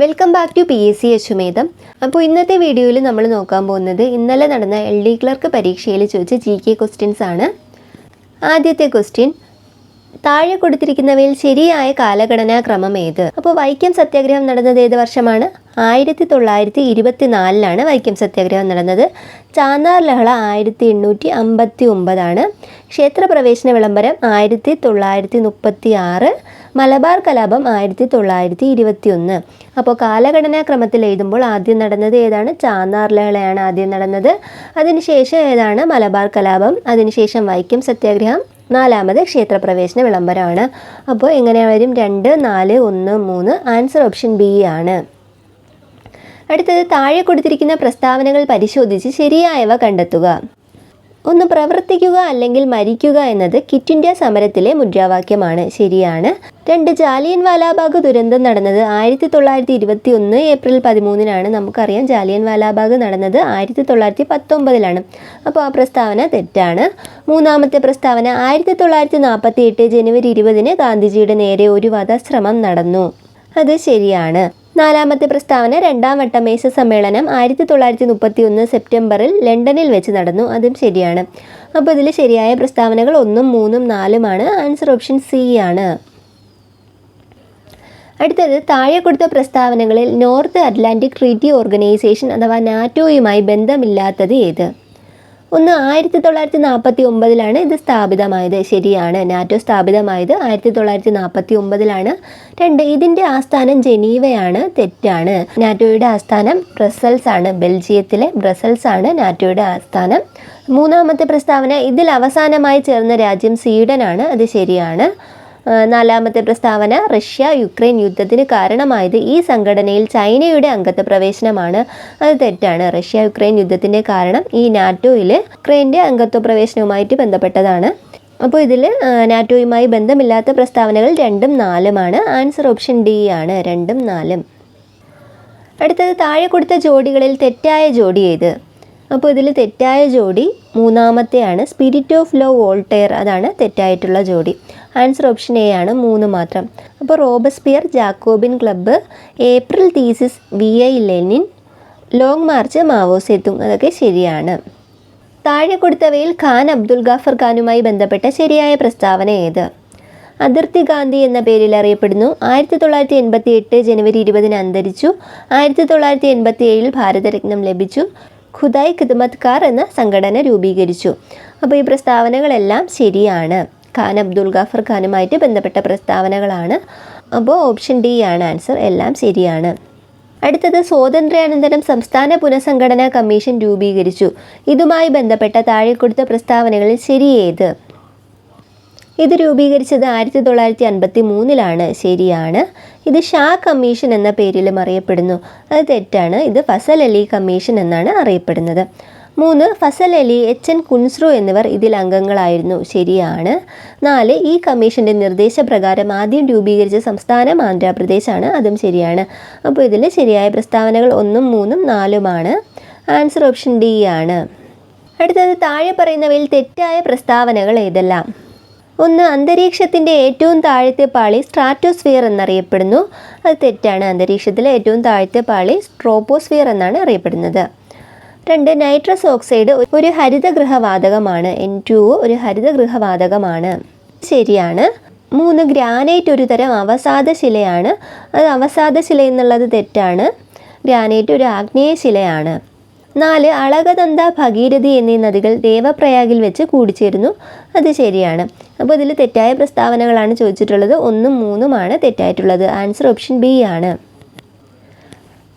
Welcome back to P S C Ashwamedham അപ്പോൾ ഇന്നത്തെ വീഡിയോയിൽ നമ്മൾ നോക്കാൻ പോകുന്നത് ഇന്നലെ നടന്ന എൽ ഡി ക്ലർക്ക് പരീക്ഷയിൽ ചോദിച്ച ജി കെ ക്വസ്റ്റ്യൻസ് ആണ്. ആദ്യത്തെ ക്വസ്റ്റ്യൻ താഴെ കൊടുത്തിരിക്കുന്നവയിൽ ശരിയായ കാലഘടനാ ക്രമം ഏത്? അപ്പോൾ വൈക്കം സത്യാഗ്രഹം നടന്നത് ഏത് വർഷമാണ്? ആയിരത്തി തൊള്ളായിരത്തി ഇരുപത്തി നാലിലാണ് വൈക്കം സത്യാഗ്രഹം നടന്നത്. ചാന്നാർ ലഹള ആയിരത്തി എണ്ണൂറ്റി അമ്പത്തി ഒമ്പതാണ് ക്ഷേത്രപ്രവേശന വിളംബരം ആയിരത്തി തൊള്ളായിരത്തി മുപ്പത്തി ആറ് മലബാർ കലാപം ആയിരത്തി തൊള്ളായിരത്തി ഇരുപത്തി ഒന്ന് അപ്പോൾ കാലഘടനാ ക്രമത്തിൽ എഴുതുമ്പോൾ ആദ്യം നടന്നത് ഏതാണ്? ചാന്നാർ ലഹളയാണ് ആദ്യം നടന്നത്. അതിനുശേഷം ഏതാണ്? മലബാർ കലാപം. അതിനുശേഷം വൈക്കം സത്യാഗ്രഹം. നാലാമത് ക്ഷേത്രപ്രവേശന വിളംബരമാണ്. അപ്പോൾ എങ്ങനെയാണ് വരും രണ്ട് നാല് ഒന്ന് മൂന്ന് ആൻസർ ഓപ്ഷൻ ബി ആണ്. അടുത്തത് താഴെ കൊടുത്തിരിക്കുന്ന പ്രസ്താവനകൾ പരിശോധിച്ച് ശരിയായവ കണ്ടെത്തുക. ഒന്ന് പ്രവർത്തിക്കുക അല്ലെങ്കിൽ മരിക്കുക എന്നത് കിറ്റ് ഇന്ത്യ സമരത്തിലെ മുദ്രാവാക്യമാണ്. ശരിയാണ്. രണ്ട് ജാലിയൻ വാലാബാഗ് ദുരന്തം നടന്നത് ആയിരത്തി തൊള്ളായിരത്തി ഇരുപത്തി ഒന്ന് ഏപ്രിൽ പതിമൂന്നിനാണ്. നമുക്കറിയാം ജാലിയൻ വാലാബാഗ് നടന്നത് ആയിരത്തി തൊള്ളായിരത്തി പത്തൊമ്പതിലാണ് അപ്പോൾ ആ പ്രസ്താവന തെറ്റാണ്. മൂന്നാമത്തെ പ്രസ്താവന ആയിരത്തി തൊള്ളായിരത്തി നാൽപ്പത്തി എട്ട് ജനുവരി ഇരുപതിന് ഗാന്ധിജിയുടെ നേരെ ഒരു വധശ്രമം നടന്നു. അത് ശരിയാണ്. നാലാമത്തെ പ്രസ്താവന രണ്ടാം വട്ട മേശ സമ്മേളനം ആയിരത്തി തൊള്ളായിരത്തി മുപ്പത്തി ഒന്ന് സെപ്റ്റംബറിൽ ലണ്ടനിൽ വെച്ച് നടന്നു. അതും ശരിയാണ്. അപ്പോൾ ഇതിൽ ശരിയായ പ്രസ്താവനകൾ ഒന്നും മൂന്നും നാലുമാണ്. ആൻസർ ഓപ്ഷൻ സി ആണ്. അടുത്തത് താഴെ കൊടുത്ത പ്രസ്താവനകളിൽ നോർത്ത് അറ്റ്ലാന്റിക് ട്രീറ്റി ഓർഗനൈസേഷൻ അഥവാ നാറ്റോയുമായി ബന്ധമില്ലാത്തത് ഏത്? ഒന്ന് ആയിരത്തി തൊള്ളായിരത്തി നാൽപ്പത്തി ഒമ്പതിലാണ് ഇത് സ്ഥാപിതമായത്. ശരിയാണ്. നാറ്റോ സ്ഥാപിതമായത് ആയിരത്തി തൊള്ളായിരത്തി നാൽപ്പത്തി ഒമ്പതിലാണ് രണ്ട് ഇതിന്റെ ആസ്ഥാനം ജനീവയാണ്. തെറ്റാണ്. നാറ്റോയുടെ ആസ്ഥാനം ബ്രസൽസ് ആണ്. ബെൽജിയത്തിലെ ബ്രസൽസ് ആണ് നാറ്റോയുടെ ആസ്ഥാനം. മൂന്നാമത്തെ പ്രസ്താവന ഇതിൽ അവസാനമായി ചേർന്ന രാജ്യം സ്വീഡനാണ്. അത് ശരിയാണ്. നാലാമത്തെ പ്രസ്താവന റഷ്യ യുക്രൈൻ യുദ്ധത്തിന് കാരണമായത് ഈ സംഘടനയിൽ ചൈനയുടെ അംഗത്വ പ്രവേശനമാണ്. അത് തെറ്റാണ്. റഷ്യ യുക്രൈൻ യുദ്ധത്തിന്റെ കാരണം ഈ നാറ്റോയിൽ യുക്രൈന്റെ അംഗത്വ പ്രവേശനവുമായിട്ട് ബന്ധപ്പെട്ടതാണ്. അപ്പോൾ ഇതിൽ നാറ്റോയുമായി ബന്ധമില്ലാത്ത പ്രസ്താവനകൾ രണ്ടും നാലുമാണ്. ആൻസർ ഓപ്ഷൻ ഡി ആണ്. രണ്ടും നാലും. അടുത്തത് താഴെ കൊടുത്ത ജോഡികളിൽ തെറ്റായ ജോഡി ഏത്? അപ്പോൾ ഇതിൽ തെറ്റായ ജോഡി മൂന്നാമത്തെയാണ്. സ്പിരിറ്റ് ഓഫ് ലോ വോൾട്ടെയർ അതാണ് തെറ്റായിട്ടുള്ള ജോഡി. ആൻസർ ഓപ്ഷൻ എ ആണ് മൂന്ന് മാത്രം. അപ്പോൾ Robespierre Jacobin club April thesis V I Lenin long march മാവോസെത്തും അതൊക്കെ ശരിയാണ്. താഴെ കൊടുത്തവയിൽ ഖാൻ അബ്ദുൽ ഗാഫർ ഖാനുമായി ബന്ധപ്പെട്ട ശരിയായ പ്രസ്താവന ഏത്? അതിർത്തി ഗാന്ധി എന്ന പേരിൽ അറിയപ്പെടുന്നു. ആയിരത്തി തൊള്ളായിരത്തി എൺപത്തി എട്ട് ജനുവരി ഇരുപതിന് അന്തരിച്ചു. ആയിരത്തി തൊള്ളായിരത്തി എൺപത്തി ഏഴിൽ ഭാരതരത്നം ലഭിച്ചു. ഖുദായ് ഖിദ്മത്കാർ എന്ന സംഘടന രൂപീകരിച്ചു. അപ്പോൾ ഈ പ്രസ്താവനകളെല്ലാം ശരിയാണ്. ഖാൻ അബ്ദുൽ ഗാഫർ ഖാനുമായിട്ട് ബന്ധപ്പെട്ട പ്രസ്താവനകളാണ്. അപ്പോൾ ഓപ്ഷൻ ഡി ആണ് ആൻസർ എല്ലാം ശരിയാണ്. അടുത്തത് സ്വാതന്ത്ര്യാനന്തരം സംസ്ഥാന പുനഃസംഘടനാ കമ്മീഷൻ രൂപീകരിച്ചു. ഇതുമായി ബന്ധപ്പെട്ട താഴെ കൊടുത്ത പ്രസ്താവനകളിൽ ശരിയേത് ഇത് രൂപീകരിച്ചത് ആയിരത്തി തൊള്ളായിരത്തി അൻപത്തി മൂന്നിലാണ് ശരിയാണ്. ഇത് ഷാ കമ്മീഷൻ എന്ന പേരിലും അറിയപ്പെടുന്നു. അത് തെറ്റാണ്. ഇത് ഫസൽ അലി കമ്മീഷൻ എന്നാണ് അറിയപ്പെടുന്നത്. മൂന്ന് ഫസൽ അലി എച്ച് എൻ കുൻസ്രു എന്നിവർ ഇതിൽ അംഗങ്ങളായിരുന്നു. ശരിയാണ്. നാല് ഈ കമ്മീഷന്റെ നിർദ്ദേശപ്രകാരം ആദ്യം രൂപീകരിച്ച സംസ്ഥാനം ആന്ധ്രാപ്രദേശാണ്. അതും ശരിയാണ്. അപ്പോൾ ഇതിൽ ശരിയായ പ്രസ്താവനകൾ ഒന്നും മൂന്നും നാലുമാണ്. ആൻസർ ഓപ്ഷൻ ഡി ആണ്. അടുത്തത് താഴെ പറയുന്നവയിൽ തെറ്റായ പ്രസ്താവനകൾ ഏതെല്ലാം? ഒന്ന് അന്തരീക്ഷത്തിന്റെ ഏറ്റവും താഴത്തെ പാളി സ്ട്രാറ്റോസ്ഫിയർ എന്നറിയപ്പെടുന്നു. അത് തെറ്റാണ്. അന്തരീക്ഷത്തിലെ ഏറ്റവും താഴത്തെ പാളി സ്ട്രോപ്പോസ്ഫിയർ എന്നാണ് അറിയപ്പെടുന്നത്. രണ്ട് നൈട്രസ് ഓക്സൈഡ് ഒരു ഹരിതഗൃഹവാതകമാണ്. എൻ ടു ഒരു ഹരിതഗൃഹവാതകമാണ്. ശരിയാണ്. മൂന്ന് ഗ്രാനൈറ്റ് ഒരു തരം അവസാദ ശിലയാണ്. അത് അവസാദ ശില എന്നുള്ളത് തെറ്റാണ്. ഗ്രാനൈറ്റ് ഒരു ആഗ്നേയ ശിലയാണ്. നാല് അളകതന്ത ഭഗീരഥി എന്നീ നദികൾ ദേവപ്രയാഗിൽ വെച്ച് കൂടിച്ചേരുന്നു. അത് ശരിയാണ്. അപ്പോൾ ഇതിൽ തെറ്റായ പ്രസ്താവനകളാണ് ചോദിച്ചിട്ടുള്ളത്. ഒന്നും മൂന്നുമാണ് തെറ്റായിട്ടുള്ളത്. ആൻസർ ഓപ്ഷൻ ബി ആണ്.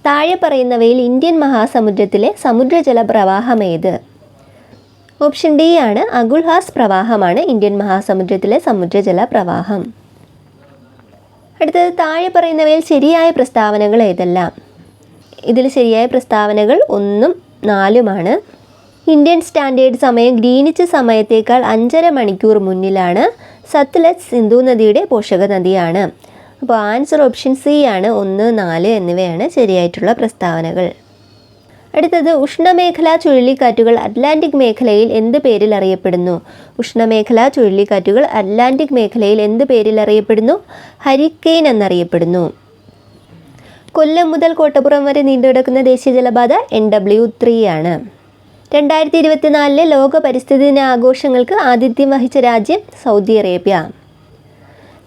താഴെ പറയുന്നവയിൽ ഇന്ത്യൻ മഹാസമുദ്രത്തിലെ സമുദ്രജല പ്രവാഹം ഏത് ഓപ്ഷൻ ഡി ആണ് അഗുൽഹാസ് പ്രവാഹമാണ് ഇന്ത്യൻ മഹാസമുദ്രത്തിലെ സമുദ്രജല പ്രവാഹം അടുത്തത് താഴെ പറയുന്നവയിൽ ശരിയായ പ്രസ്താവനകൾ ഏതെല്ലാം? ഇതിൽ ശരിയായ പ്രസ്താവനകൾ ഒന്നും നാലുമാണ്. ഇന്ത്യൻ സ്റ്റാൻഡേർഡ് സമയം ഗ്രീനിച്ച് സമയത്തേക്കാൾ അഞ്ചര മണിക്കൂർ മുന്നിലാണ് സത്ലജ് സിന്ധു നദിയുടെ പോഷക നദിയാണ് അപ്പോൾ ആൻസർ ഓപ്ഷൻ സി ആണ് ഒന്ന് നാല് എന്നിവയാണ് ശരിയായിട്ടുള്ള പ്രസ്താവനകൾ. അടുത്തത് ഉഷ്ണമേഖലാ ചുഴലിക്കാറ്റുകൾ അറ്റ്ലാന്റിക് മേഖലയിൽ എന്ത് പേരിൽ അറിയപ്പെടുന്നു? ഉഷ്ണമേഖലാ ചുഴലിക്കാറ്റുകൾ അറ്റ്ലാന്റിക് മേഖലയിൽ എന്ത് പേരിൽ അറിയപ്പെടുന്നു? ഹരിക്കെയിൻ എന്നറിയപ്പെടുന്നു. കൊല്ലം മുതൽ കോട്ടപ്പുറം വരെ നീണ്ടുകിടക്കുന്ന ദേശീയ ജലപാത എൻ ഡബ്ല്യു ത്രീ ആണ്. രണ്ടായിരത്തി ഇരുപത്തിനാലിലെ ലോക പരിസ്ഥിതി ദിന ആഘോഷങ്ങൾക്ക് ആതിഥ്യം വഹിച്ച രാജ്യം സൗദി അറേബ്യ.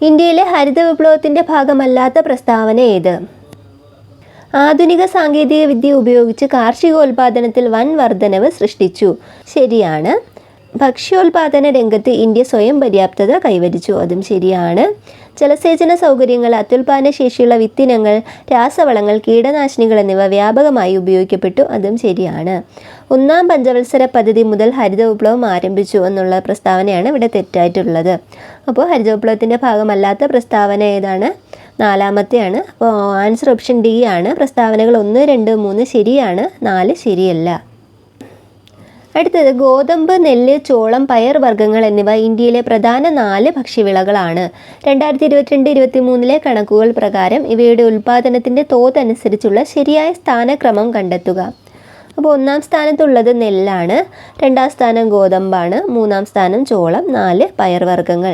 ഇന്ത്യയിലെ ഹരിത വിപ്ലവത്തിന്റെ ഭാഗമല്ലാത്ത പ്രസ്താവന ഏത്? ആധുനിക സാങ്കേതിക വിദ്യ ഉപയോഗിച്ച് കാർഷികോൽപാദനത്തിൽ വൻ വർധനവ് സൃഷ്ടിച്ചു. ശരിയാണ് ഭക്ഷ്യോൽപാദന രംഗത്ത് ഇന്ത്യ സ്വയം പര്യാപ്തത കൈവരിച്ചു. അതും ശരിയാണ്. ജലസേചന സൗകര്യങ്ങൾ അത്യുൽപാദന ശേഷിയുള്ള വിത്തിനങ്ങൾ രാസവളങ്ങൾ കീടനാശിനികൾ എന്നിവ വ്യാപകമായി ഉപയോഗിക്കപ്പെട്ടു. അതും ശരിയാണ്. ഒന്നാം പഞ്ചവത്സര പദ്ധതി മുതൽ ഹരിത വിപ്ലവം ആരംഭിച്ചു എന്നുള്ള പ്രസ്താവനയാണ് ഇവിടെ തെറ്റായിട്ടുള്ളത്. അപ്പോൾ ഹരിത വിപ്ലവത്തിന്റെ ഭാഗമല്ലാത്ത പ്രസ്താവന ഏതാണ്? നാലാമത്തെയാണ്. അപ്പോൾ ആൻസർ ഓപ്ഷൻ ഡി ആണ്. പ്രസ്താവനകൾ ഒന്ന് രണ്ട് മൂന്ന് ശരിയാണ്. നാല് ശരിയല്ല. അടുത്തത് ഗോതമ്പ് നെല്ല് ചോളം പയർ വർഗങ്ങൾ എന്നിവ ഇന്ത്യയിലെ പ്രധാന നാല് ഭക്ഷ്യവിളകളാണ്. രണ്ടായിരത്തി ഇരുപത്തിരണ്ട് ഇരുപത്തി മൂന്നിലെ കണക്കുകൾ പ്രകാരം ഇവയുടെ ഉൽപ്പാദനത്തിന്റെ തോതനുസരിച്ചുള്ള ശരിയായ സ്ഥാനക്രമം കണ്ടെത്തുക. അപ്പോൾ ഒന്നാം സ്ഥാനത്തുള്ളത് നെല്ലാണ് രണ്ടാം സ്ഥാനം ഗോതമ്പാണ് മൂന്നാം സ്ഥാനം ചോളം നാല് പയർ വർഗങ്ങൾ.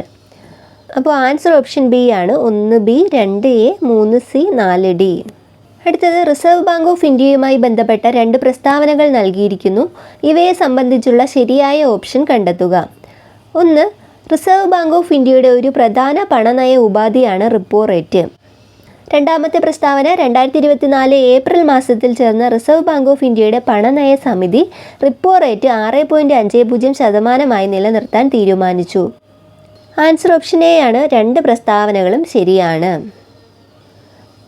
അപ്പോൾ ആൻസർ ഓപ്ഷൻ ബി ആണ് ഒന്ന് ബി രണ്ട് എ മൂന്ന് സി നാല് ഡി. അടുത്തത് റിസർവ് ബാങ്ക് ഓഫ് ഇന്ത്യയുമായി ബന്ധപ്പെട്ട രണ്ട് പ്രസ്താവനകൾ നൽകിയിരിക്കുന്നു. ഇവയെ സംബന്ധിച്ചുള്ള ശരിയായ ഓപ്ഷൻ കണ്ടെത്തുക. ഒന്ന് റിസർവ് ബാങ്ക് ഓഫ് ഇന്ത്യയുടെ ഒരു പ്രധാന പണനയ ഉപാധിയാണ് റിപ്പോ റേറ്റ് രണ്ടാമത്തെ പ്രസ്താവന രണ്ടായിരത്തി ഇരുപത്തിനാല് ഏപ്രിൽ മാസത്തിൽ ചേർന്ന റിസർവ് ബാങ്ക് ഓഫ് ഇന്ത്യയുടെ പണനയ സമിതി റിപ്പോ റേറ്റ് ആറ് പോയിന്റ് അഞ്ച് പൂജ്യം ശതമാനമായി നിലനിർത്താൻ തീരുമാനിച്ചു. ആൻസർ ഓപ്ഷൻ എ ആണ് രണ്ട് പ്രസ്താവനകളും ശരിയാണ്.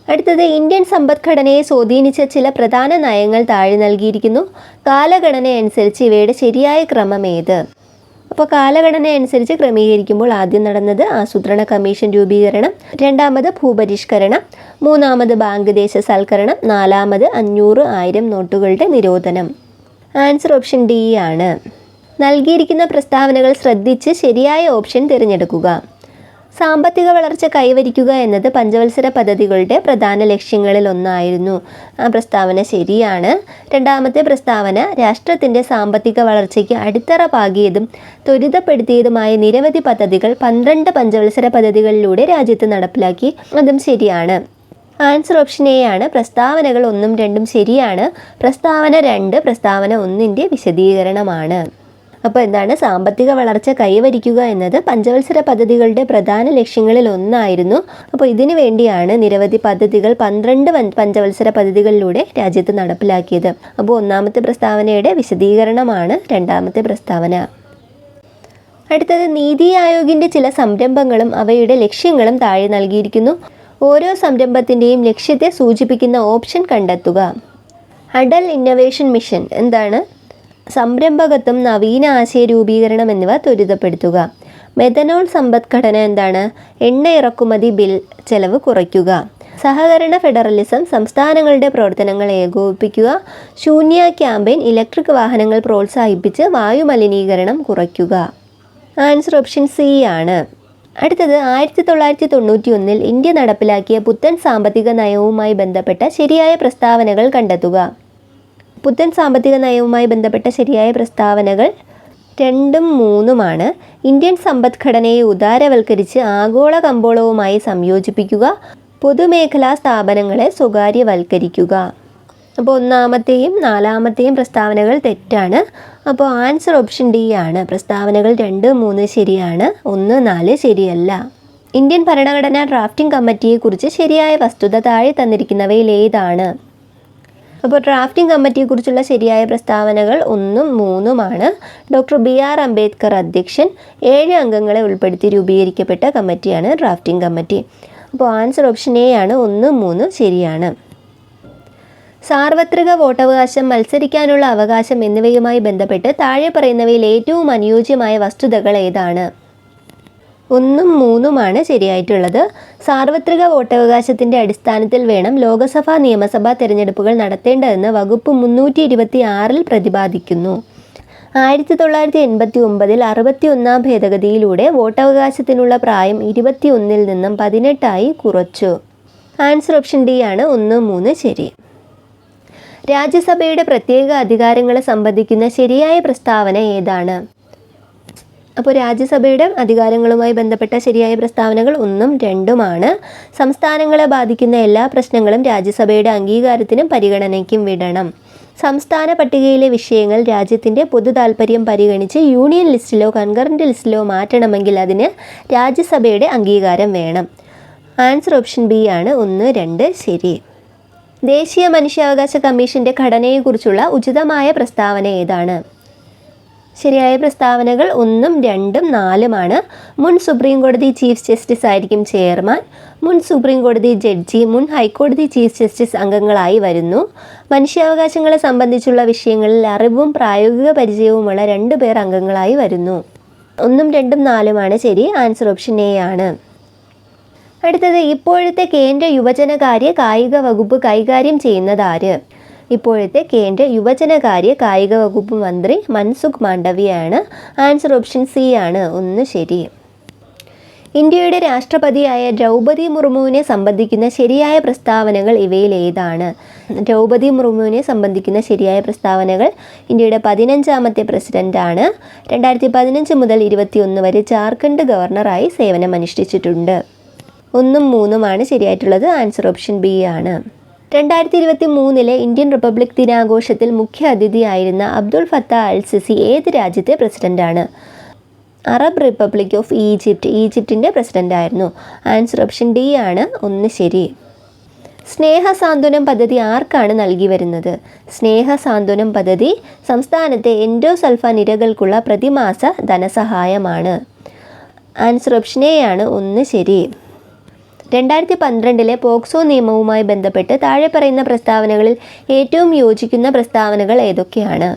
അടുത്തത് ഇന്ത്യൻ സമ്പദ്ഘടനയെ സ്വാധീനിച്ച ചില പ്രധാന നയങ്ങൾ താഴെ നൽകിയിരിക്കുന്നു. കാലഘടന അനുസരിച്ച് ഇവയുടെ ശരിയായ ക്രമം ഏത്? അപ്പോൾ കാലഘടന അനുസരിച്ച് ക്രമീകരിക്കുമ്പോൾ ആദ്യം നടന്നത് ആസൂത്രണ കമ്മീഷൻ രൂപീകരണം രണ്ടാമത് ഭൂപരിഷ്കരണം മൂന്നാമത് ബാങ്ക് ദേശസൽക്കരണം നാലാമത് അഞ്ഞൂറ് ആയിരം നോട്ടുകളുടെ നിരോധനം. ആൻസർ ഓപ്ഷൻ ഡി ആണ്. നൽകിയിരിക്കുന്ന പ്രസ്താവനകൾ ശ്രദ്ധിച്ച് ശരിയായ ഓപ്ഷൻ തിരഞ്ഞെടുക്കുക. സാമ്പത്തിക വളർച്ച കൈവരിക്കുക എന്നത് പഞ്ചവത്സര പദ്ധതികളുടെ പ്രധാന ലക്ഷ്യങ്ങളിൽ ഒന്നായിരുന്നു. ആ പ്രസ്താവന ശരിയാണ്. രണ്ടാമത്തെ പ്രസ്താവന രാഷ്ട്രത്തിന്റെ സാമ്പത്തിക വളർച്ചയ്ക്ക് അടിത്തറ പാകിയതും ത്വരിതപ്പെടുത്തിയതുമായ നിരവധി പദ്ധതികൾ പന്ത്രണ്ട് പഞ്ചവത്സര പദ്ധതികളിലൂടെ രാജ്യത്ത് നടപ്പിലാക്കി. അതും ശരിയാണ്. ആൻസർ ഓപ്ഷൻ എ ആണ്. പ്രസ്താവനകൾ ഒന്നും രണ്ടും ശരിയാണ്. പ്രസ്താവന രണ്ട് പ്രസ്താവന ഒന്നിന്റെ വിശദീകരണമാണ്. അപ്പോൾ എന്താണ്? സാമ്പത്തിക വളർച്ച കൈവരിക്കുക എന്നത് പഞ്ചവത്സര പദ്ധതികളുടെ പ്രധാന ലക്ഷ്യങ്ങളിൽ ഒന്നായിരുന്നു. അപ്പോൾ ഇതിനു വേണ്ടിയാണ് നിരവധി പദ്ധതികൾ പന്ത്രണ്ട് പഞ്ചവത്സര പദ്ധതികളിലൂടെ രാജ്യത്ത് നടപ്പിലാക്കിയത്. അപ്പോൾ ഒന്നാമത്തെ പ്രസ്താവനയുടെ വിശദീകരണമാണ് രണ്ടാമത്തെ പ്രസ്താവന. അടുത്തത് നീതി ആയോഗിന്റെ ചില സംരംഭങ്ങളും അവയുടെ ലക്ഷ്യങ്ങളും താഴെ നൽകിയിരിക്കുന്നു. ഓരോ സംരംഭത്തിന്റെയും ലക്ഷ്യത്തെ സൂചിപ്പിക്കുന്ന ഓപ്ഷൻ കണ്ടെത്തുക. അഡൽ ഇന്നൊവേഷൻ മിഷൻ എന്താണ്? സംരംഭകത്വം നവീന ആശയ രൂപീകരണം എന്നിവ ത്വരിതപ്പെടുത്തുക. മെഥനോൾ സമ്പദ്ഘടന എന്താണ്? എണ്ണ ഇറക്കുമതി ബിൽ ചെലവ് കുറയ്ക്കുക. സഹകരണ ഫെഡറലിസം സംസ്ഥാനങ്ങളുടെ പ്രവർത്തനങ്ങൾ ഏകോപിപ്പിക്കുക. ശൂന്യ ക്യാമ്പയിൻ ഇലക്ട്രിക് വാഹനങ്ങൾ പ്രോത്സാഹിപ്പിച്ച് വായുമലിനീകരണം കുറയ്ക്കുക. ആൻസർ ഓപ്ഷൻ സി ആണ്. അടുത്തത് ആയിരത്തി തൊള്ളായിരത്തി തൊണ്ണൂറ്റി ഒന്നിൽ ഇന്ത്യ നടപ്പിലാക്കിയ പുത്തൻ സാമ്പത്തിക നയവുമായി ബന്ധപ്പെട്ട ശരിയായ പ്രസ്താവനകൾ കണ്ടെത്തുക. പുത്തൻ സാമ്പത്തിക നയവുമായി ബന്ധപ്പെട്ട ശരിയായ പ്രസ്താവനകൾ രണ്ടും മൂന്നുമാണ്. ഇന്ത്യൻ സമ്പദ്ഘടനയെ ഉദാരവൽക്കരിച്ച് ആഗോള കമ്പോളവുമായി സംയോജിപ്പിക്കുക പൊതുമേഖലാ സ്ഥാപനങ്ങളെ സ്വകാര്യവൽക്കരിക്കുക. അപ്പോൾ ഒന്നാമത്തെയും നാലാമത്തെയും പ്രസ്താവനകൾ തെറ്റാണ്. അപ്പോൾ ആൻസർ ഓപ്ഷൻ ഡി ആണ്. പ്രസ്താവനകൾ രണ്ട് മൂന്ന് ശരിയാണ്. ഒന്ന് നാല് ശരിയല്ല. ഇന്ത്യൻ ഭരണഘടനാ ഡ്രാഫ്റ്റിംഗ് കമ്മിറ്റിയെക്കുറിച്ച് ശരിയായ വസ്തുത താഴെ തന്നിരിക്കുന്നവയിൽ ഏതാണ്? അപ്പോൾ ഡ്രാഫ്റ്റിംഗ് കമ്മിറ്റിയെക്കുറിച്ചുള്ള ശരിയായ പ്രസ്താവനകൾ ഒന്നും മൂന്നുമാണ്. ഡോക്ടർ ബി ആർ അംബേദ്കർ അധ്യക്ഷൻ ഏഴ് അംഗങ്ങളെ ഉൾപ്പെടുത്തി രൂപീകരിക്കപ്പെട്ട കമ്മിറ്റിയാണ് ഡ്രാഫ്റ്റിംഗ് കമ്മിറ്റി അപ്പോൾ ആൻസർ ഓപ്ഷൻ എ ആണ് ഒന്ന് മൂന്ന് ശരിയാണ്. സാർവത്രിക വോട്ടവകാശം മത്സരിക്കാനുള്ള അവകാശം എന്നിവയുമായി ബന്ധപ്പെട്ട് താഴെ പറയുന്നവയിൽ ഏറ്റവും അനുയോജ്യമായ വസ്തുതകൾ ഏതാണ്? ഒന്നും മൂന്നുമാണ് ശരിയായിട്ടുള്ളത്. സാർവത്രിക വോട്ടവകാശത്തിന്റെ അടിസ്ഥാനത്തിൽ വേണം ലോകസഭാ നിയമസഭാ തിരഞ്ഞെടുപ്പുകൾ നടത്തേണ്ടതെന്ന് വകുപ്പ് മുന്നൂറ്റി ഇരുപത്തി ആറിൽ പ്രതിപാദിക്കുന്നു. ആയിരത്തി തൊള്ളായിരത്തി എൺപത്തി ഒമ്പതിൽ അറുപത്തി ഒന്നാം ഭേദഗതിയിലൂടെ വോട്ടവകാശത്തിനുള്ള പ്രായം ഇരുപത്തി ഒന്നിൽ നിന്നും പതിനെട്ടായി കുറച്ചു. ആൻസർ ഓപ്ഷൻ ഡി ആണ് ഒന്ന് മൂന്ന് ശരി. രാജ്യസഭയുടെ പ്രത്യേക അധികാരങ്ങളെ സംബന്ധിക്കുന്ന ശരിയായ പ്രസ്താവന ഏതാണ്? അപ്പോൾ രാജ്യസഭയുടെ അധികാരങ്ങളുമായി ബന്ധപ്പെട്ട ശരിയായ പ്രസ്താവനകൾ ഒന്നും രണ്ടുമാണ്. സംസ്ഥാനങ്ങളെ ബാധിക്കുന്ന എല്ലാ പ്രശ്നങ്ങളും രാജ്യസഭയുടെ അംഗീകാരത്തിനും പരിഗണനയ്ക്കും വിടണം. സംസ്ഥാന പട്ടികയിലെ വിഷയങ്ങൾ രാജ്യത്തിന്റെ പൊതു താൽപ്പര്യം പരിഗണിച്ച് യൂണിയൻ ലിസ്റ്റിലോ കൺകറന്റ് ലിസ്റ്റിലോ മാറ്റണമെങ്കിൽ അതിന് രാജ്യസഭയുടെ അംഗീകാരം വേണം. ആൻസർ ഓപ്ഷൻ ബി ആണ് ഒന്ന് രണ്ട് ശരി. ദേശീയ മനുഷ്യാവകാശ കമ്മീഷന്റെ ഘടനയെക്കുറിച്ചുള്ള ഉചിതമായ പ്രസ്താവന ഏതാണ്? ശരിയായ പ്രസ്താവനകൾ ഒന്നും രണ്ടും നാലുമാണ്. മുൻ സുപ്രീം കോടതി ചീഫ് ജസ്റ്റിസ് ആയിരിക്കും ചെയർമാൻ. മുൻ സുപ്രീം കോടതി ജഡ്ജി മുൻ ഹൈക്കോടതി ചീഫ് ജസ്റ്റിസ് അംഗങ്ങളായി വരുന്നു. മനുഷ്യാവകാശങ്ങളെ സംബന്ധിച്ചുള്ള വിഷയങ്ങളിൽ അറിവും പ്രായോഗിക പരിചയവുമുള്ള രണ്ട് പേർ അംഗങ്ങളായി വരുന്നു. ഒന്നും രണ്ടും നാലുമാണ്. ശരി ആൻസർ ഓപ്ഷൻ എ ആണ്. അടുത്തത് ഇപ്പോഴത്തെ കേന്ദ്ര യുവജനകാര്യ കായിക വകുപ്പ് കൈകാര്യം ചെയ്യുന്നത് ആര്? ഇപ്പോഴത്തെ കേന്ദ്ര യുവജനകാര്യ കായിക വകുപ്പ് മന്ത്രി മൻസുഖ് മാണ്ഡവിയാണ്. ആൻസർ ഓപ്ഷൻ സി ആണ്. ഒന്ന് ശരി. ഇന്ത്യയുടെ രാഷ്ട്രപതിയായ ദ്രൗപതി മുർമുവിനെ സംബന്ധിക്കുന്ന ശരിയായ പ്രസ്താവനകൾ ഇവയിൽ ഏതാണ്? ദ്രൗപതി മുർമുവിനെ സംബന്ധിക്കുന്ന ശരിയായ പ്രസ്താവനകൾ ഇന്ത്യയുടെ പതിനഞ്ചാമത്തെ പ്രസിഡന്റാണ് രണ്ടായിരത്തി പതിനഞ്ച് മുതൽ ഇരുപത്തിയൊന്ന് വരെ ജാർഖണ്ഡ് ഗവർണറായി സേവനം അനുഷ്ഠിച്ചിട്ടുണ്ട് ഒന്നും മൂന്നുമാണ് ശരിയായിട്ടുള്ളത്. ആൻസർ ഓപ്ഷൻ ബി ആണ്. രണ്ടായിരത്തി ഇരുപത്തി മൂന്നിലെ ഇന്ത്യൻ റിപ്പബ്ലിക് ദിനാഘോഷത്തിൽ മുഖ്യ അതിഥിയായിരുന്ന അബ്ദുൾ ഫത്ത അൽ സിസി ഏത് രാജ്യത്തെ പ്രസിഡന്റാണ്? അറബ് റിപ്പബ്ലിക് ഓഫ് ഈജിപ്റ്റ് ഈജിപ്തിന്റെ പ്രസിഡന്റായിരുന്നു. ആൻസർ ഓപ്ഷൻ ഡി ആണ് ഒന്ന് ശരി. സ്നേഹ സാന്ത്വനം പദ്ധതി ആർക്കാണ് നൽകി വരുന്നത്? സ്നേഹ സാന്ത്വനം പദ്ധതി സംസ്ഥാനത്തെ എൻഡോസൽഫ നിരകൾക്കുള്ള പ്രതിമാസ ധനസഹായമാണ്. ആൻസർ ഓപ്ഷൻ എ ആണ് ഒന്ന് ശരി. രണ്ടായിരത്തി പന്ത്രണ്ടിലെ പോക്സോ നിയമവുമായി ബന്ധപ്പെട്ട് താഴെ പറയുന്ന പ്രസ്താവനകളിൽ ഏറ്റവും യോജിക്കുന്ന പ്രസ്താവനകൾ ഏതൊക്കെയാണ്?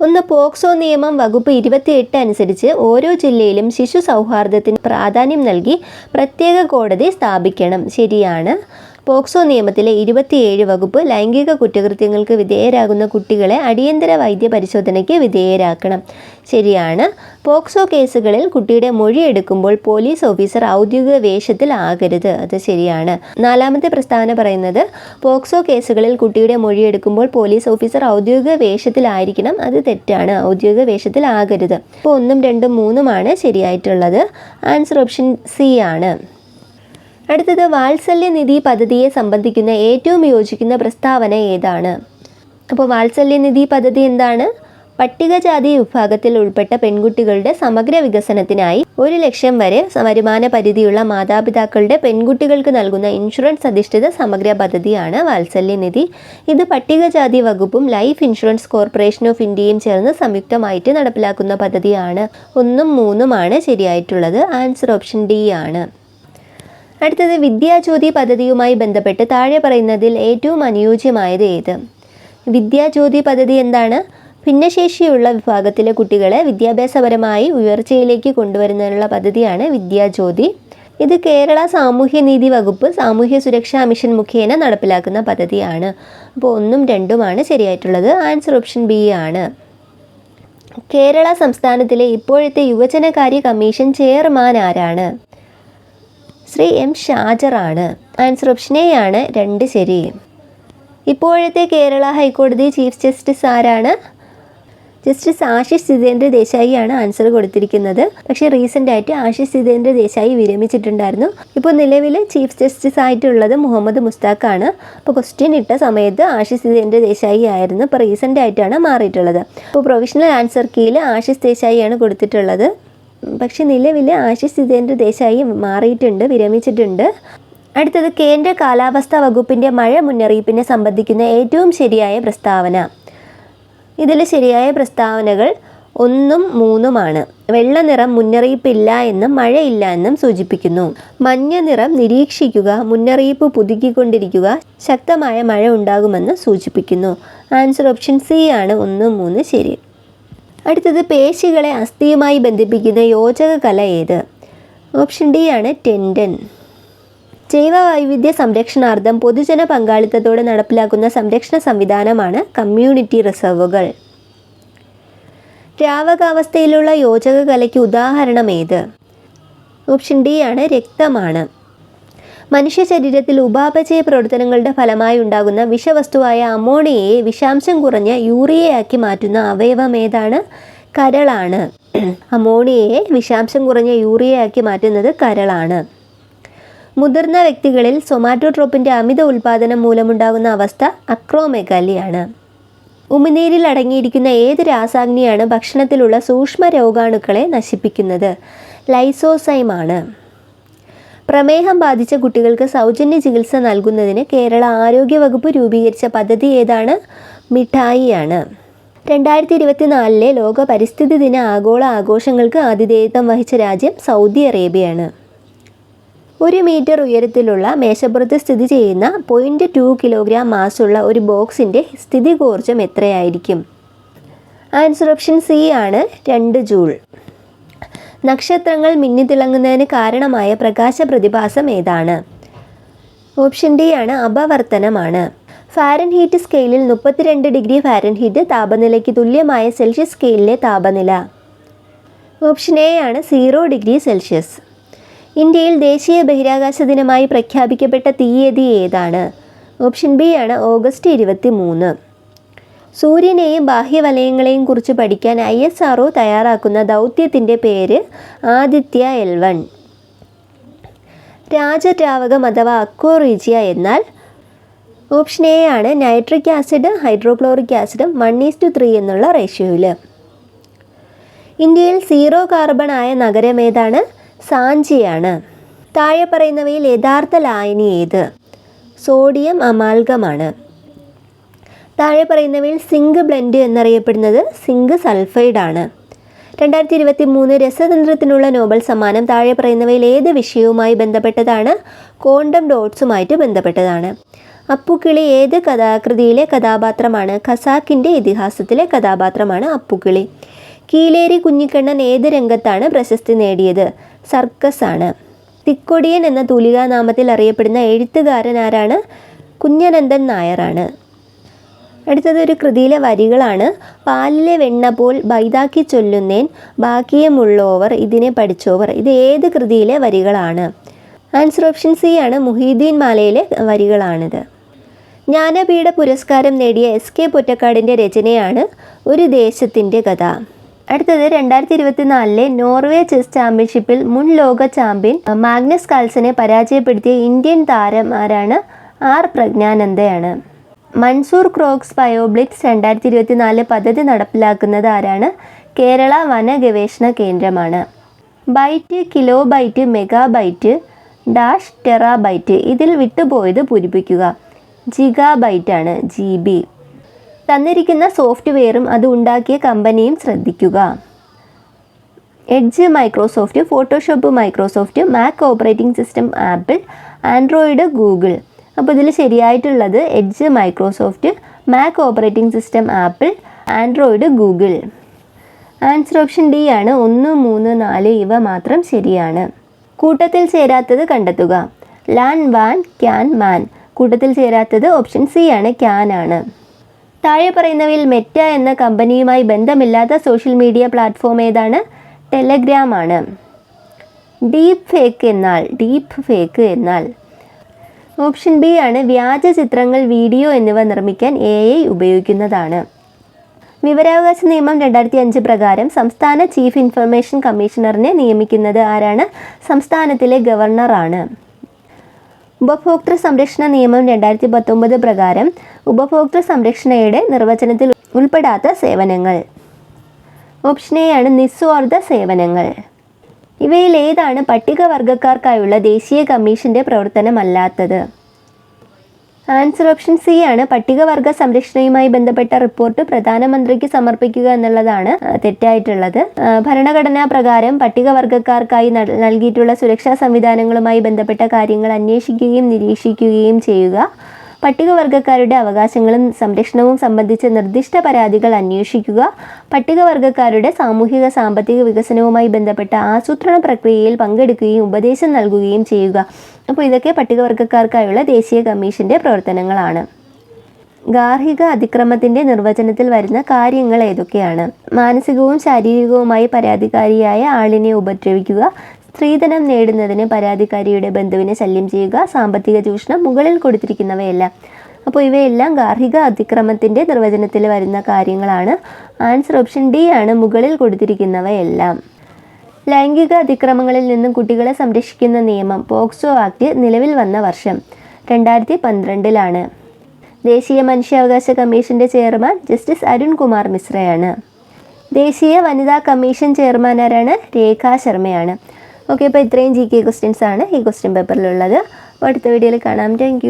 ഒന്ന് പോക്സോ നിയമം വകുപ്പ് ഇരുപത്തിയെട്ട് അനുസരിച്ച് ഓരോ ജില്ലയിലും ശിശു സൗഹാർദ്ദത്തിന് പ്രാധാന്യം നൽകി പ്രത്യേക കോടതി സ്ഥാപിക്കണം. ശരിയാണ്. പോക്സോ നിയമത്തിലെ ഇരുപത്തിയേഴ് വകുപ്പ് ലൈംഗിക കുറ്റകൃത്യങ്ങൾക്ക് വിധേയരാകുന്ന കുട്ടികളെ അടിയന്തര വൈദ്യ പരിശോധനയ്ക്ക് വിധേയരാക്കണം. ശരിയാണ്. പോക്സോ കേസുകളിൽ കുട്ടിയുടെ മൊഴി എടുക്കുമ്പോൾ പോലീസ് ഓഫീസർ ഔദ്യോഗിക വേഷത്തിൽ ആകരുത്. അത് ശരിയാണ്. നാലാമത്തെ പ്രസ്താവന പറയുന്നത് പോക്സോ കേസുകളിൽ കുട്ടിയുടെ മൊഴി എടുക്കുമ്പോൾ പോലീസ് ഓഫീസർ ഔദ്യോഗിക വേഷത്തിലായിരിക്കണം അത് തെറ്റാണ്. ഔദ്യോഗിക വേഷത്തിൽ ആകരുത്. അപ്പോൾ ഒന്നും രണ്ടും മൂന്നുമാണ് ശരിയായിട്ടുള്ളത്. ആൻസർ ഓപ്ഷൻ സി ആണ്. അടുത്തത് വാത്സല്യ നിധി പദ്ധതിയെ സംബന്ധിക്കുന്ന ഏറ്റവും യോജിക്കുന്ന പ്രസ്താവന ഏതാണ്? അപ്പോൾ വാത്സല്യ നിധി പദ്ധതി എന്താണ്? പട്ടികജാതി വിഭാഗത്തിൽ ഉൾപ്പെട്ട പെൺകുട്ടികളുടെ സമഗ്ര വികസനത്തിനായി ഒരു ലക്ഷം വരെ വരുമാന പരിധിയുള്ള മാതാപിതാക്കളുടെ പെൺകുട്ടികൾക്ക് നൽകുന്ന ഇൻഷുറൻസ് അധിഷ്ഠിത സമഗ്ര പദ്ധതിയാണ് വാത്സല്യ നിധി. ഇത് പട്ടികജാതി വകുപ്പും ലൈഫ് ഇൻഷുറൻസ് കോർപ്പറേഷൻ ഓഫ് ഇന്ത്യയും ചേർന്ന് സംയുക്തമായിട്ട് നടപ്പിലാക്കുന്ന പദ്ധതിയാണ്. ഒന്നും മൂന്നുമാണ് ശരിയായിട്ടുള്ളത്. ആൻസർ ഓപ്ഷൻ ഡി ആണ്. അടുത്തത് വിദ്യാജ്യോതി പദ്ധതിയുമായി ബന്ധപ്പെട്ട് താഴെ പറയുന്നതിൽ ഏറ്റവും അനുയോജ്യമായത് ഏത്? വിദ്യാജ്യോതി പദ്ധതി എന്താണ്? ഭിന്നശേഷിയുള്ള വിഭാഗത്തിലെ കുട്ടികളെ വിദ്യാഭ്യാസപരമായി ഉയർച്ചയിലേക്ക് കൊണ്ടുവരുന്നതിനുള്ള പദ്ധതിയാണ് വിദ്യാജ്യോതി. ഇത് കേരള സാമൂഹ്യനീതി വകുപ്പ് സാമൂഹ്യ സുരക്ഷാ മിഷൻ മുഖേന നടപ്പിലാക്കുന്ന പദ്ധതിയാണ്. അപ്പോൾ ഒന്നും രണ്ടുമാണ് ശരിയായിട്ടുള്ളത്. ആൻസർ ഓപ്ഷൻ ബി ആണ്. കേരള സംസ്ഥാനത്തിലെ ഇപ്പോഴത്തെ യുവജനകാര്യ കമ്മീഷൻ ചെയർമാൻ ആരാണ്? ശ്രീ എം ഷാജറാണ്. ആൻസർ ഓപ്ഷൻ എ ആണ് രണ്ട് ശരി. ഇപ്പോഴത്തെ കേരള ഹൈക്കോടതി ചീഫ് ജസ്റ്റിസ് ആരാണ്? ജസ്റ്റിസ് ആശിഷ് ജിതേന്ദ്ര ദേശായിയാണ് ആൻസർ കൊടുത്തിരിക്കുന്നത്. പക്ഷേ റീസെന്റ് ആയിട്ട് ആശിഷ് ജിതേന്ദ്ര ദേശായി വിരമിച്ചിട്ടുണ്ടായിരുന്നു. ഇപ്പോൾ നിലവിൽ ചീഫ് ജസ്റ്റിസ് ആയിട്ടുള്ളത് മുഹമ്മദ് മുസ്താഖാണ്. അപ്പോൾ ക്വസ്റ്റ്യൻ ഇട്ട സമയത്ത് ആശിഷ് ജിതേന്ദ്ര ദേശായി ആയിരുന്നു. ഇപ്പോൾ റീസെന്റ് ആയിട്ടാണ് മാറിയിട്ടുള്ളത്. അപ്പോൾ പ്രൊവിഷണൽ ആൻസർ കീയിൽ ആശിഷ് ദേശായിയാണ് കൊടുത്തിട്ടുള്ളത്. പക്ഷേ നിലവിൽ ആശിഷ് ജിതേന്ദ്ര ദേശായി മാറിയിട്ടുണ്ട് വിരമിച്ചിട്ടുണ്ട്. അടുത്തത് കേന്ദ്ര കാലാവസ്ഥാ വകുപ്പിന്റെ മഴ മുന്നറിയിപ്പിനെ സംബന്ധിക്കുന്ന ഏറ്റവും ശരിയായ പ്രസ്താവന. ഇതിൽ ശരിയായ പ്രസ്താവനകൾ ഒന്നും മൂന്നുമാണ്. വെള്ള നിറം മുന്നറിയിപ്പില്ല എന്നും മഴയില്ല എന്നും സൂചിപ്പിക്കുന്നു. മഞ്ഞ നിറം നിരീക്ഷിക്കുക മുന്നറിയിപ്പ് പുതുക്കിക്കൊണ്ടിരിക്കുക ശക്തമായ മഴ ഉണ്ടാകുമെന്ന് സൂചിപ്പിക്കുന്നു. ആൻസർ ഓപ്ഷൻ സി ആണ് ഒന്നും മൂന്ന് ശരി. അടുത്തത് പേശികളെ അസ്ഥിയുമായി ബന്ധിപ്പിക്കുന്ന യോജക കല ഏത്? ഓപ്ഷൻ ഡി ആണ് ടെൻഡൻ. ജൈവ വൈവിധ്യ സംരക്ഷണാർത്ഥം പൊതുജന പങ്കാളിത്തത്തോടെ നടപ്പിലാക്കുന്ന സംരക്ഷണ സംവിധാനമാണ് കമ്മ്യൂണിറ്റി റിസർവുകൾ. ദ്രാവകാവസ്ഥയിലുള്ള യോജക കലയ്ക്ക് ഉദാഹരണം ഏത്? ഓപ്ഷൻ ഡി ആണ് രക്തമാണ്. മനുഷ്യ ശരീരത്തിൽ ഉപാപചയ പ്രവർത്തനങ്ങളുടെ ഫലമായി ഉണ്ടാകുന്ന വിഷവസ്തുവായ അമോണിയയെ വിഷാംശം കുറഞ്ഞ യൂറിയയാക്കി മാറ്റുന്ന അവയവം ഏതാണ്? കരളാണ്. അമോണിയയെ വിഷാംശം കുറഞ്ഞ യൂറിയയാക്കി മാറ്റുന്നത് കരളാണ്. മുതിർന്ന വ്യക്തികളിൽ സൊമാറ്റോട്രോപ്പിന്റെ അമിത ഉൽപാദനം മൂലമുണ്ടാകുന്ന അവസ്ഥ അക്രോമെഗാലിയാണ്. ഉമിനീരിൽ അടങ്ങിയിരിക്കുന്ന ഏത് രാസാഗ്നിയാണ് ഭക്ഷണത്തിലുള്ള സൂക്ഷ്മ രോഗാണുക്കളെ നശിപ്പിക്കുന്നത്? ലൈസോസൈമാണ്. പ്രമേഹം ബാധിച്ച കുട്ടികൾക്ക് സൗജന്യ ചികിത്സ നൽകുന്നതിന് കേരള ആരോഗ്യ വകുപ്പ് രൂപീകരിച്ച പദ്ധതി ഏതാണ്? മിഠായിയാണ്. രണ്ടായിരത്തി ഇരുപത്തിനാലിലെ ലോക പരിസ്ഥിതി ദിന ആഗോള ആഘോഷങ്ങൾക്ക് ആതിഥേയത്വം വഹിച്ച രാജ്യം സൗദി അറേബ്യയാണ്. ഒരു മീറ്റർ ഉയരത്തിലുള്ള മേശപ്പുറത്ത് സ്ഥിതി ചെയ്യുന്ന പോയിന്റ് ടു കിലോഗ്രാം മാസുള്ള ഒരു ബോക്സിന്റെ സ്ഥിതി സ്ഥിതികോർജം എത്രയായിരിക്കും? ആൻസർ ഓപ്ഷൻ സി ആണ് രണ്ട് ജൂൾ. നക്ഷത്രങ്ങൾ മിന്നിത്തിളങ്ങുന്നതിന് കാരണമായ പ്രകാശ പ്രതിഭാസം ഏതാണ്? ഓപ്ഷൻ ഡി ആണ് അപവർത്തനമാണ്. ഫാരൻഹീറ്റ് സ്കെയിലിൽ മുപ്പത്തിരണ്ട് ഡിഗ്രി ഫാരൻഹീറ്റ് താപനിലയ്ക്ക് തുല്യമായ സെൽഷ്യസ് സ്കെയിലിലെ താപനില. ഓപ്ഷൻ എ ആണ് സീറോ ഡിഗ്രി സെൽഷ്യസ്. ഇന്ത്യയിൽ ദേശീയ ബഹിരാകാശ ദിനമായി പ്രഖ്യാപിക്കപ്പെട്ട തീയതി ഏതാണ്? ഓപ്ഷൻ ബി ആണ് ഓഗസ്റ്റ് ഇരുപത്തി മൂന്ന് സൂര്യനെയും ബാഹ്യവലയങ്ങളെയും കുറിച്ച് പഠിക്കാൻ ഐ എസ് ആർ തയ്യാറാക്കുന്ന ദൗത്യത്തിന്റെ പേര് ആദിത്യ എൽ വൺ രാജദ്രാവകം അഥവാ അക്വറീജിയ എന്നാൽ ഓപ്ഷൻ എ ആണ് nitric acid hydrochloric acid one is to three എന്നുള്ള റേഷ്യോയിൽ ഇന്ത്യയിൽ സീറോ കാർബൺ ആയ നഗരം ഏതാണ്? സാഞ്ചിയാണ്. താഴെ പറയുന്നവയിൽ യഥാർത്ഥ ലായനി ഏത്? സോഡിയം അമാൽഗമാണ്. താഴെ പറയുന്നവയിൽ സിങ്ക് ബ്ലെൻഡ് എന്നറിയപ്പെടുന്നത് സിങ്ക് സൾഫൈഡ് ആണ് രണ്ടായിരത്തി ഇരുപത്തി മൂന്ന് രസതന്ത്രത്തിനുള്ള നോബൽ സമ്മാനം താഴെ പറയുന്നവയിൽ ഏത് വിഷയവുമായി ബന്ധപ്പെട്ടതാണ്? കോണ്ടം ഡോട്ട്സുമായിട്ട് ബന്ധപ്പെട്ടതാണ്. അപ്പുക്കിളി ഏത് കഥാകൃതിയിലെ കഥാപാത്രമാണ്? ഖസാക്കിന്റെ ഇതിഹാസത്തിലെ കഥാപാത്രമാണ് അപ്പുക്കിളി. കീലേരി കുഞ്ഞിക്കണ്ണൻ ഏത് രംഗത്താണ് പ്രശസ്തി നേടിയത്? സർക്കസ് ആണ് തിക്കൊടിയൻ എന്ന തൂലികാനാമത്തിൽ അറിയപ്പെടുന്ന എഴുത്തുകാരൻ ആരാണ്? കുഞ്ഞനന്ദൻ നായരാണ്. അടുത്തത് ഒരു കൃതിയിലെ വരികളാണ്. പാലിലെ വെണ്ണ പോൽ ബൈതാക്കി ചൊല്ലുന്നേൻ ബാക്കിയമുള്ളോവർ ഇതിനെ പഠിച്ചോവർ. ഇത് ഏത് കൃതിയിലെ വരികളാണ്? ആൻസർ ഓപ്ഷൻ സി ആണ് മുഹീദ്ദീൻ മാലയിലെ വരികളാണിത്. ജ്ഞാനപീഠ പുരസ്കാരം നേടിയ എസ് കെ പൊറ്റക്കാടിന്റെ രചനയാണ് ഒരു ദേശത്തിന്റെ കഥ. അടുത്തത് രണ്ടായിരത്തി ഇരുപത്തിനാലിലെ നോർവേ ചെസ് ചാമ്പ്യൻഷിപ്പിൽ മുൻ ലോക ചാമ്പ്യൻ മാഗ്നസ് കാൽസനെ പരാജയപ്പെടുത്തിയ ഇന്ത്യൻ താരം ആരാണ്? ആർ പ്രജ്ഞാനന്ദയാണ്. മൻസൂർ ക്രോക്സ് ബയോബ്ലിറ്റ്സ് രണ്ടായിരത്തി ഇരുപത്തിനാല് പദ്ധതി നടപ്പിലാക്കുന്നത് ആരാണ്? കേരള വന ഗവേഷണ കേന്ദ്രമാണ്. Byte kilobyte megabyte dash terabyte ഇതിൽ വിട്ടുപോയത് പൂരിപ്പിക്കുക. ജിഗാ ബൈറ്റാണ് ജി ബി. തന്നിരിക്കുന്ന സോഫ്റ്റ്വെയറും അത് ഉണ്ടാക്കിയ കമ്പനിയും ശ്രദ്ധിക്കുക. Edge Microsoft Photoshop Microsoft Mac operating system Apple Android Google. അപ്പോൾ ഇതിൽ ശരിയായിട്ടുള്ളത് Edge Microsoft Mac operating system Apple Android Google answer option D ആണ് ഒന്ന് മൂന്ന് നാല് ഇവ മാത്രം ശരിയാണ്. കൂട്ടത്തിൽ ചേരാത്തത് കണ്ടെത്തുക. ലാൻ വാൻ ക്യാൻ മാൻ കൂട്ടത്തിൽ ചേരാത്തത് ഓപ്ഷൻ സി ആണ് ക്യാൻ ആണ്. താഴെ പറയുന്നവയിൽ മെറ്റ എന്ന കമ്പനിയുമായി ബന്ധമില്ലാത്ത സോഷ്യൽ മീഡിയ പ്ലാറ്റ്ഫോം ഏതാണ്? ടെലഗ്രാം ആണ്. ഡീപ്പ് ഫേക്ക് എന്നാൽ ഡീപ്പ് ഫേക്ക് എന്നാൽ ഓപ്ഷൻ ബി ആണ് വ്യാജ ചിത്രങ്ങൾ വീഡിയോ എന്നിവ നിർമ്മിക്കാൻ എ ഐ ഉപയോഗിക്കുന്നതാണ്. വിവരാവകാശ നിയമം രണ്ടായിരത്തി അഞ്ച് പ്രകാരം സംസ്ഥാന ചീഫ് ഇൻഫർമേഷൻ കമ്മീഷണറിനെ നിയമിക്കുന്നത് ആരാണ്? സംസ്ഥാനത്തിലെ ഗവർണറാണ് ഉപഭോക്തൃ സംരക്ഷണ നിയമം രണ്ടായിരത്തി പത്തൊമ്പത് പ്രകാരം ഉപഭോക്തൃ സംരക്ഷണയുടെ നിർവചനത്തിൽ ഉൾപ്പെടാത്ത സേവനങ്ങൾ. ഓപ്ഷൻ എ ആണ് നിസ്വാർത്ഥ സേവനങ്ങൾ. ഇവയിൽ ഏതാണ് പട്ടികവർഗക്കാർക്കായുള്ള ദേശീയ കമ്മീഷന്റെ പ്രവർത്തനമല്ലാത്തത്. ആൻസർ ഓപ്ഷൻ സി ആണ് പട്ടികവർഗ സംരക്ഷണയുമായി ബന്ധപ്പെട്ട റിപ്പോർട്ട് പ്രധാനമന്ത്രിക്ക് സമർപ്പിക്കുക എന്നുള്ളതാണ് തെറ്റായിട്ടുള്ളത്. ഭരണഘടനാ പ്രകാരം പട്ടികവർഗക്കാർക്കായി നൽകിയിട്ടുള്ള സുരക്ഷാ സംവിധാനങ്ങളുമായി ബന്ധപ്പെട്ട കാര്യങ്ങൾ അന്വേഷിക്കുകയും നിരീക്ഷിക്കുകയും ചെയ്യുക. പട്ടികവർഗക്കാരുടെ അവകാശങ്ങളും സംരക്ഷണവും സംബന്ധിച്ച നിർദ്ദിഷ്ട പരാതികൾ അന്വേഷിക്കുക പട്ടികവർഗക്കാരുടെ സാമൂഹിക സാമ്പത്തിക വികസനവുമായി ബന്ധപ്പെട്ട ആസൂത്രണ പ്രക്രിയയിൽ പങ്കെടുക്കുകയും ഉപദേശം നൽകുകയും ചെയ്യുക. അപ്പോൾ ഇതൊക്കെ പട്ടികവർഗക്കാർക്കായുള്ള ദേശീയ കമ്മീഷന്റെ പ്രവർത്തനങ്ങളാണ്. ഗാർഹിക അതിക്രമത്തിന്റെ നിർവചനത്തിൽ വരുന്ന കാര്യങ്ങൾ ഏതൊക്കെയാണ്? മാനസികവും ശാരീരികവുമായി പരാതിക്കാരിയായ ആളിനെ ഉപദ്രവിക്കുക സ്ത്രീധനം നേടുന്നതിന് പരാതിക്കാരിയുടെ ബന്ധുവിനെ ശല്യം ചെയ്യുക സാമ്പത്തിക ചൂഷണം മുകളിൽ കൊടുത്തിരിക്കുന്നവയല്ല. അപ്പോൾ ഇവയെല്ലാം ഗാർഹിക അതിക്രമത്തിന്റെ നിർവചനത്തിൽ വരുന്ന കാര്യങ്ങളാണ്. ആൻസർ ഓപ്ഷൻ ഡി ആണ് മുകളിൽ കൊടുത്തിരിക്കുന്നവയെല്ലാം. ലൈംഗിക അതിക്രമങ്ങളിൽ നിന്നും കുട്ടികളെ സംരക്ഷിക്കുന്ന നിയമം പോക്സോ ആക്ട് നിലവിൽ വന്ന വർഷം രണ്ടായിരത്തി പന്ത്രണ്ടിലാണ് ദേശീയ മനുഷ്യാവകാശ കമ്മീഷന്റെ ചെയർമാൻ ജസ്റ്റിസ് അരുൺ കുമാർ മിശ്രയാണ്. ദേശീയ വനിതാ കമ്മീഷൻ ചെയർമാൻ ആരാണ്? രേഖാ ശർമ്മയാണ്. ഓക്കെ അപ്പോൾ ഇത്രയും ജി കെ ക്വസ്റ്റ്യൻസ് ആണ് ഈ ക്വസ്റ്റ്യൻ പേപ്പറിലുള്ളത് അപ്പോൾ അടുത്ത വീഡിയോയിൽ കാണാം. താങ്ക്